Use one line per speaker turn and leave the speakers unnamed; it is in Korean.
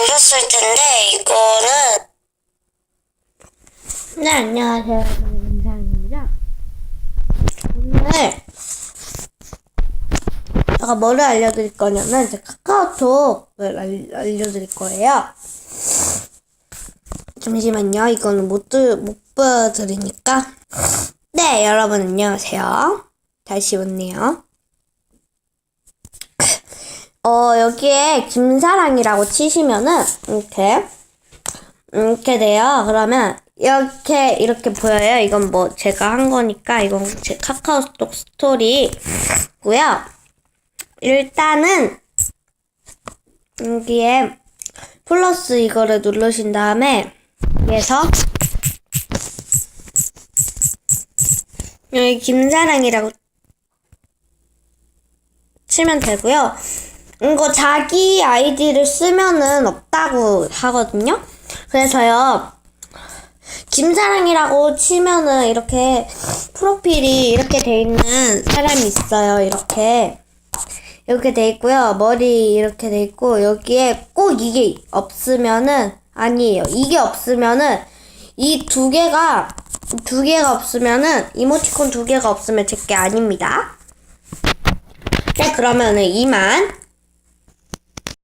보셨을 텐데 이거는
네, 안녕하세요. 저는 김상입니다. 오늘 제가 뭐를 알려드릴 거냐면 제 카카오톡을 알, 알려드릴 거예요. 잠시만요. 이거는 못, 들, 못 보여드리니까. 네, 여러분 안녕하세요. 다시 왔네요. 어, 여기에 김사랑이라고 치시면은 이렇게 이렇게 돼요. 그러면 이렇게 이렇게 보여요. 이건 뭐 제가 한 거니까 이건 제 카카오톡 스토리고요. 일단은 여기에 플러스 이거를 누르신 다음에 여기에서 여기 김사랑이라고 치면 되고요. 이거 자기 아이디를 쓰면은 없다고 하거든요. 그래서요. 김사랑이라고 치면은 이렇게 프로필이 이렇게 돼 있는 사람이 있어요. 이렇게. 이렇게 돼 있고요. 머리 이렇게 돼 있고 여기에 꼭 이게 없으면은 아니에요. 이게 없으면은 이 두 개가 두 개가 없으면은 이모티콘 두 개가 없으면 제게 아닙니다. 네, 그러면은 이만